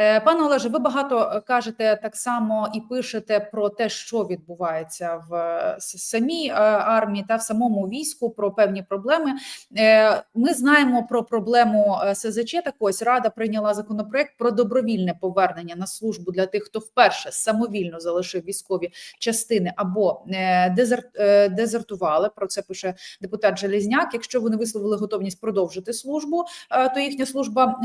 Е, Пане Олеже, ви багато е, кажете так само і пишете про те, що відбувається в е, самій армії та в самому війську, про певні проблеми. Ми знаємо про проблему СЗЧ. Так ось Рада прийняла законопроект про добровільне повернення на службу для тих, хто вперше самовільно залишив військові частини або дезерт, дезертували. Про це пише депутат Железняк. Якщо вони висловили готовність продовжити службу, то їхня служба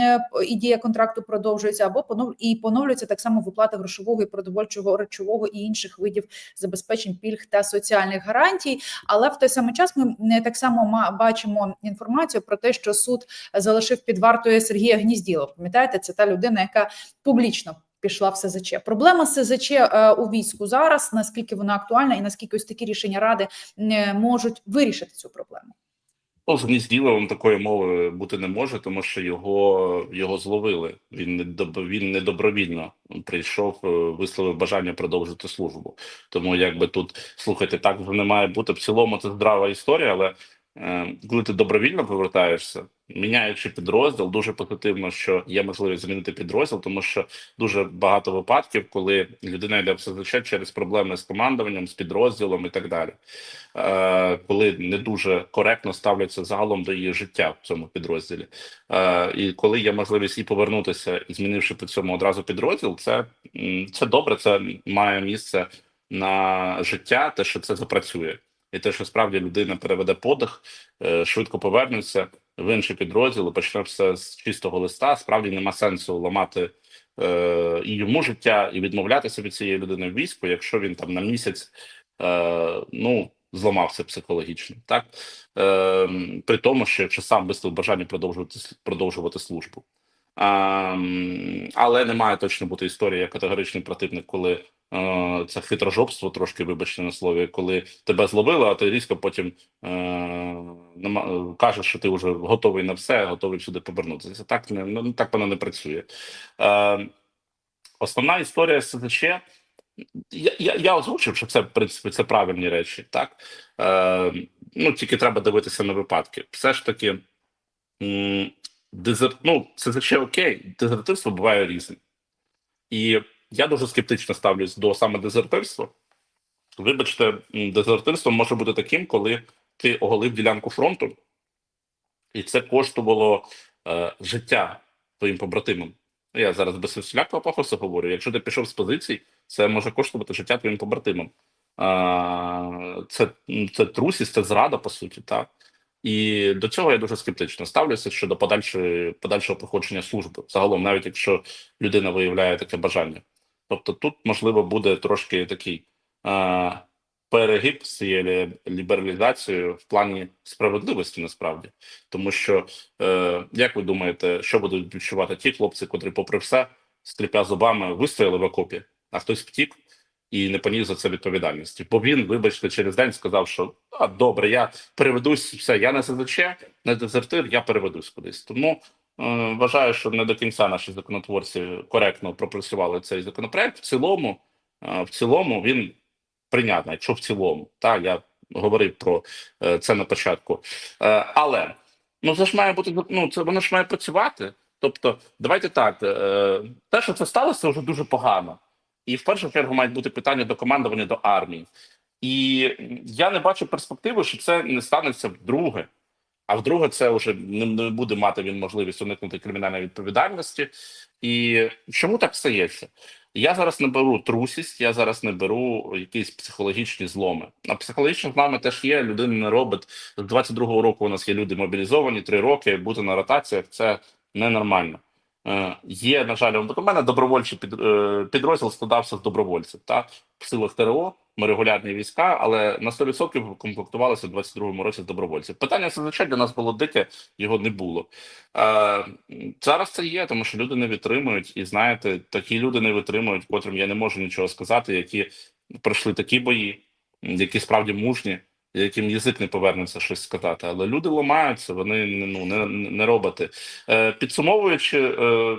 і дія контракту продовжується або. І поновлюється так само виплата грошового і продовольчого речового і інших видів забезпечень пільг та соціальних гарантій. Але в той самий час ми е, так само бачимо інформацію про те, що суд залишив під вартою Сергія Гнізділова. Пам'ятаєте, це та людина, яка публічно. Пішла в СЗЧ. Проблема СЗЧ е, у війську зараз. Наскільки вона актуальна, і наскільки ось такі рішення ради е, можуть вирішити цю проблему? Ну, з Гнізділовим такої мови бути не може, тому що його, його зловили. Він не він не добровільно прийшов, е, висловив бажання продовжити службу. Тому якби тут слухайте, так вже не має бути. В цілому це здрава історія, але коли ти добровільно повертаєшся, міняючи підрозділ, дуже позитивно, що є можливість змінити підрозділ, тому що дуже багато випадків, коли людина йде в СЗЧ через проблеми з командуванням, з підрозділом і так далі е, коли не дуже коректно ставляться загалом до її життя в цьому підрозділі. Е, і коли є можливість і повернутися, і змінивши при цьому одразу підрозділ, це, це добре, це має місце на життя, те, що це запрацює. І те, що справді людина переведе подих, е, швидко повернеться в інший підрозділ, почне все з чистого листа. Справді нема сенсу ламати е, і йому життя, і відмовлятися від цієї людини в війську, якщо він там на місяць е, ну зламався психологічно, так при тому, що якщо сам висловив бажання продовжувати продовжувати службу. А, але не має точно бути історія як категоричний противник, коли це хитрожопство, трошки вибачте на слові, коли тебе зловили, а ти різко потім е, кажеш, що ти вже готовий на все, готовий сюди повернутися. Так не ну, так воно не працює. Е, основна історія СЗЧ я, я, я озвучив, що це в принципі це правильні речі, так е, ну тільки треба дивитися на випадки. Все ж таки, м, дезерт, ну звичайно окей, дезертирство буває різне, і я дуже скептично ставлюсь до саме дезертирства. Вибачте, дезертирство може бути таким, коли ти оголив ділянку фронту, і це коштувало е, життя твоїм побратимам. Я зараз без всілякого пафосу говорю. Якщо ти пішов з позицій, це може коштувати життя твоїм побратимам. А, це, це трусість, це зрада, по суті, так. І до цього я дуже скептично ставлюся щодо подальшого проходження служби. Загалом, навіть якщо людина виявляє таке бажання. Тобто тут, можливо, буде трошки такий а, перегиб з цією лібералізацією в плані справедливості, насправді. Тому що, е, як ви думаєте, що будуть відчувати ті хлопці, котрі, попри все, скрипя зубами, вистояли в окопі, а хтось втік і не поніс за це відповідальності. Бо він, вибачте, через день сказав, що а, добре, я переведусь, все, я не СЗЧ, не дезертир, я переведусь кудись. Тому е, вважаю, що не до кінця наші законотворці коректно пропрацювали цей законопроект. В цілому, е, в цілому він прийнятний, якщо в цілому, так я говорив про е, це на початку. Е, але ну це ж має бути ну це воно ж має працювати. Тобто, давайте так, те, що це сталося, вже дуже погано. І в першу чергу мають бути питання до командування до армії. І я не бачу перспективи, що це не станеться вдруге. А вдруге, це вже не, буде мати він можливість уникнути кримінальної відповідальності. І чому так стається? Я зараз не беру трусість, я зараз не беру якісь психологічні зломи. А психологічні зломи теж є. Людина не робить з 22-го року. У нас є люди мобілізовані три роки. Бути на ротаціях це ненормально. Е, Є, на жаль, у мене добровольчий е, підрозділ складався з добровольців. Так? В силах ТРО ми регулярні війська, але на 100% комплектувалися в 22-му році добровольців. Питання зазвичай для нас було дике, його не було. Е, зараз це є, тому що люди не витримують, і знаєте, такі люди не витримують, котрим я не можу нічого сказати, які пройшли такі бої, які справді мужні, яким язик не повернеться щось сказати. Але люди ламаються, вони ну не, не роботи. Е, підсумовуючи, е,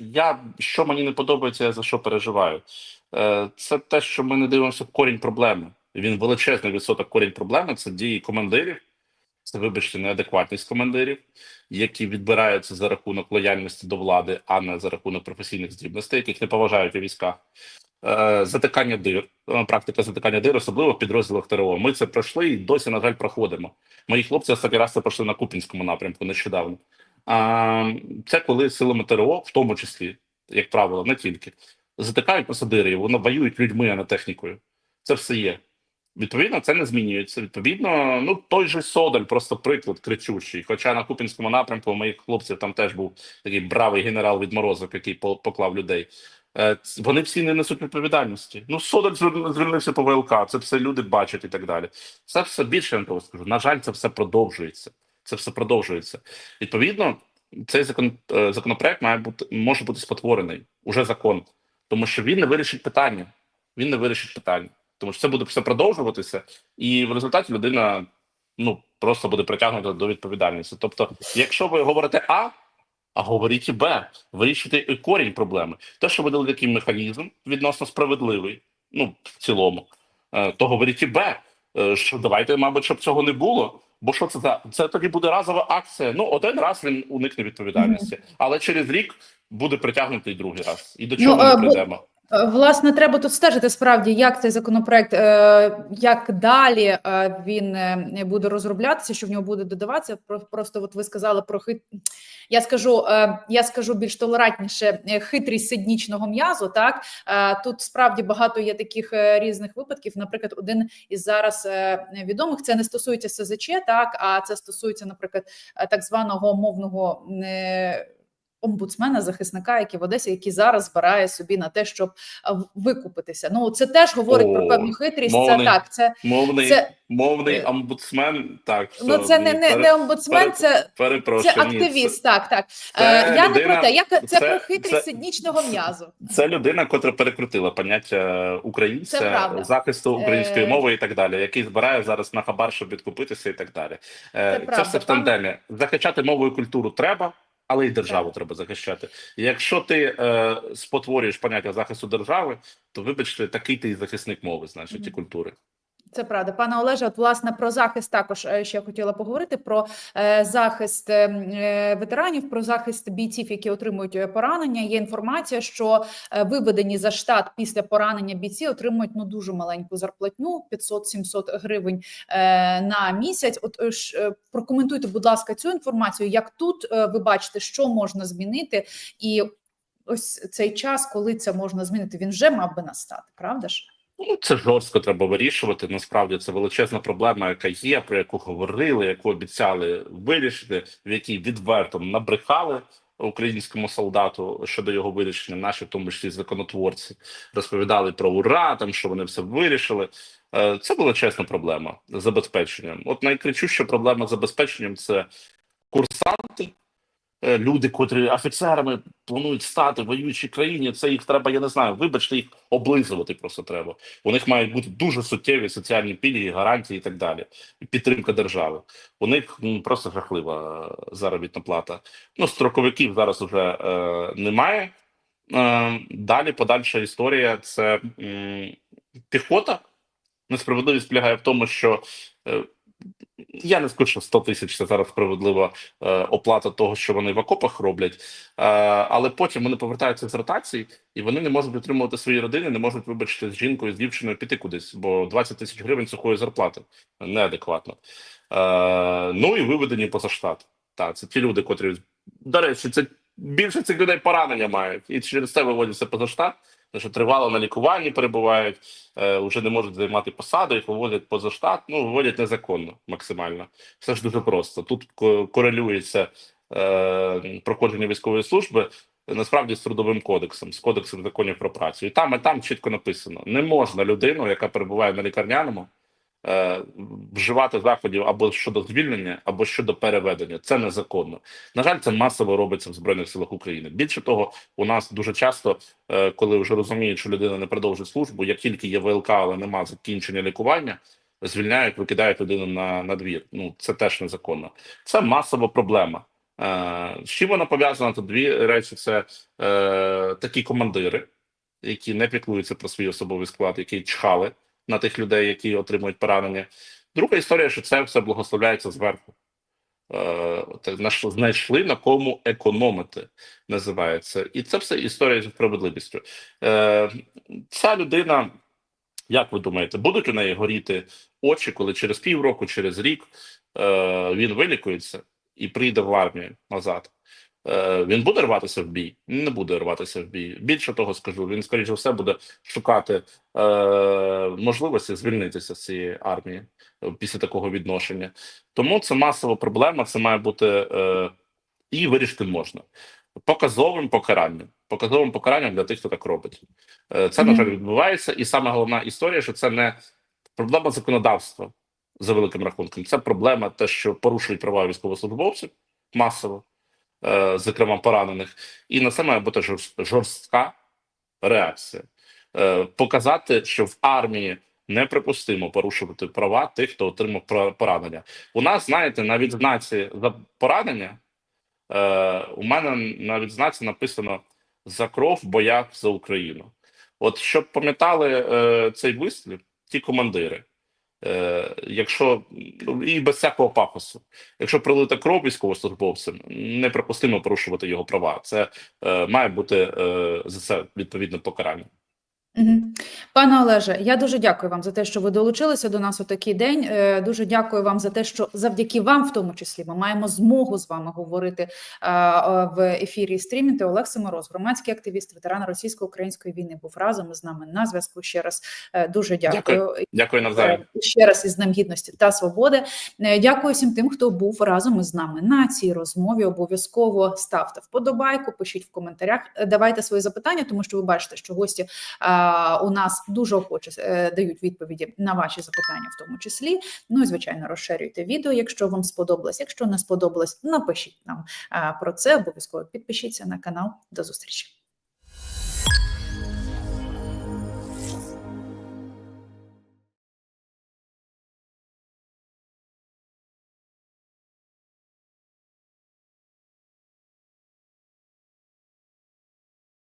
я що мені не подобається, я за що переживаю. Е, це те, що ми не дивимося корінь проблеми. Він величезний відсоток корінь проблеми це дії командирів, це, вибачте, неадекватність командирів, які відбираються за рахунок лояльності до влади, а не за рахунок професійних здібностей, яких не поважають у військах. Е, Затикання дир, е, практика затикання дир, особливо в підрозділах ТРО. Ми це пройшли і досі, на жаль, проходимо. Мої хлопці останній раз це пройшли на Купінському напрямку нещодавно. Це коли силами ТРО, в тому числі, як правило, не тільки, затикають посадири, вони воюють людьми, а не технікою. Це все є. Відповідно, це не змінюється. Відповідно, ну той же Содаль, просто приклад кричущий. Хоча на Купінському напрямку у моїх хлопців там теж був такий бравий генерал відморозок, який поклав людей. Е, Вони всі не несуть відповідальності. Ну, Содаль звер- звільнився по ВЛК, це все люди бачать і так далі. Це все більше я того скажу. На жаль, це все продовжується. Це все продовжується. Відповідно, цей закон, е, законопроект має бути може бути спотворений уже закон, тому що він не вирішить питання. Він не вирішить питання, тому що це буде все продовжуватися, і в результаті людина ну просто буде притягнута до відповідальності. Тобто, якщо ви говорите А, а говоріть і Б, вирішити корінь проблеми. Те, що видали такий механізм відносно справедливий, ну в цілому, е, то говоріть і Б, е, що давайте, мабуть, щоб цього не було. Бо що це за це тоді буде разова акція? Ну один раз він уникне відповідальності, але через рік буде притягнутий другий раз. І до Ну, чого е, ми прийдемо? Е, Власне, треба тут стежити справді, як цей законопроект, е, як далі е, він е, буде розроблятися, що в нього буде додаватися. Про- Просто от ви сказали про хит. Я скажу, е, я скажу більш толерантніше е, хитрість сиднічного м'язу. Так Е, тут справді багато є таких е, різних випадків. Наприклад, один із зараз е, відомих це не стосується СЗЧ, так а це стосується, наприклад, е, так званого мовного. Е, Омбудсмена, захисника, який в Одесі, який зараз збирає собі на те, щоб е, викупитися. Ну це теж говорить про певну хитрість. мовний- Це так, це Мовний це- мовний е, омбудсмен. Так ну це не, не, не омбудсмен, це, перепрошую. це активіст. Так, так. це Е, я не про те. Я це, це- про хитрість це- сиднічного м'язу. Це людина, котра перекрутила поняття українця, правда. захисту української Е, мови і так далі, який збирає зараз на хабар, щоб відкупитися і так далі. Е, Це Це, правда. все в тандемі. Захищати мову і культуру треба, але й державу треба захищати. Якщо ти е, спотворюєш поняття захисту держави, то вибачте, такий ти і захисник мови, значить, і культури. Це правда, пане Олеже. От власне про захист також е, ще хотіла поговорити про е, захист е, ветеранів, про захист бійців, які отримують поранення. Є інформація, що виведені за штат після поранення бійці отримують ну дуже маленьку зарплатню 500-700 гривень на місяць. От прокоментуйте, будь ласка, цю інформацію. Як тут ви бачите, що можна змінити, і ось цей час, коли це можна змінити, він вже мав би настати, правда ж? Ну, це жорстко треба вирішувати. Насправді це величезна проблема, яка є, про яку говорили, яку обіцяли вирішити, в якій відверто набрехали українському солдату щодо його вирішення. Наші, в тому числі законотворці, розповідали про ура, там що вони все вирішили. Е, Це величезна проблема з забезпеченням. От найкричуща проблема з забезпеченням це курсанти. Е, Люди, котрі офіцерами планують стати в воюючій країні, це їх треба, я не знаю, вибачте, їх облизувати просто треба. У них мають бути дуже суттєві соціальні пільги, гарантії і так далі. І підтримка держави. У них м, просто жахлива е, заробітна плата. Ну, строковиків зараз вже е, немає. Е, далі подальша історія це м, піхота. Несправедливість полягає в тому, що е, я не скажу, що 100 тисяч це зараз справедлива е, оплата того, що вони в окопах роблять, е, але потім вони повертаються з ротації і вони не можуть утримувати свої родини, не можуть вибачити з жінкою, з дівчиною піти кудись, бо 20 тисяч гривень сухої зарплати неадекватно. Е, ну і виведені поза штат. Так, це ті люди, котрі до речі, це більше цих людей поранення мають, і через це виводяться поза штат. Що тривало на лікуванні перебувають, е, вже не можуть займати посаду, їх виводять поза штат, ну виводять незаконно максимально. Все ж дуже просто. Тут корелюється е, проходження військової служби насправді з трудовим кодексом, з кодексом законів про працю. І там і там чітко написано: не можна людину, яка перебуває на лікарняному, е, вживати заходів або щодо звільнення, або щодо переведення. Це незаконно. На жаль, це масово робиться в збройних силах України. Більше того, у нас дуже часто, е, коли вже розуміють, що людина не продовжить службу, як тільки є ВЛК, але нема закінчення лікування. Звільняють, викидають людину на, на двір. Ну це теж незаконно. Це масова проблема. Е, з чим вона пов'язана? Тут дві речі: це е, такі командири, які не піклуються про свій особовий склад, які чхали на тих людей, які отримують поранення. Друга історія, що це все благословляється зверху. Е, знайшли на кому економити, називається. І це все історія з справедливістю. Е, ця людина, як ви думаєте, будуть у неї горіти очі, коли через півроку, через рік е, він вилікується і прийде в армію назад? Е, він буде рватися в бій? Не буде рватися в бій. Більше того скажу, він, скоріш за все, буде шукати е, можливості звільнитися з цієї армії е, після такого відношення. Тому це масова проблема, це має бути е, і вирішити можна. Показовим покаранням. Показовим покаранням для тих, хто так робить. Е, це, на жаль, відбувається. І саме головна історія, що це не проблема законодавства за великим рахунком. Це проблема те, що порушують права військовослужбовців масово, зокрема поранених. І на це має бути жорст- жорстка реакція. Е, показати, що в армії неприпустимо порушувати права тих, хто отримав пора- поранення. У нас, знаєте, на відзнаці за поранення е, у мене на відзнаці написано за кров в боях за Україну. От щоб пам'ятали е, цей вислів, ті командири. Е, якщо і без всякого пафосу, якщо пролита кров військовослужбовцем, неприпустимо порушувати його права. Це е, має бути е, за це відповідне покарання. Пане Олеже, я дуже дякую вам за те, що ви долучилися до нас у такий день. Е, Дуже дякую вам за те, що завдяки вам, в тому числі, ми маємо змогу з вами говорити е, в ефірі і стрімі. Олег Семороз, громадський активіст, ветеран російсько-української війни, був разом із нами на зв'язку. Ще раз е, дуже дякую. Дякую навзаєм. Е, Ще раз із Днем гідності та свободи. Дякую всім тим, хто був разом із нами на цій розмові. Обов'язково ставте вподобайку, пишіть в коментарях, давайте свої запитання, тому що ви бачите, що гості у нас дуже охоче е, дають відповіді на ваші запитання, в тому числі. Ну і звичайно, розширюйте відео, якщо вам сподобалось. Якщо не сподобалось, напишіть нам про це. Обов'язково підпишіться на канал. До зустрічі.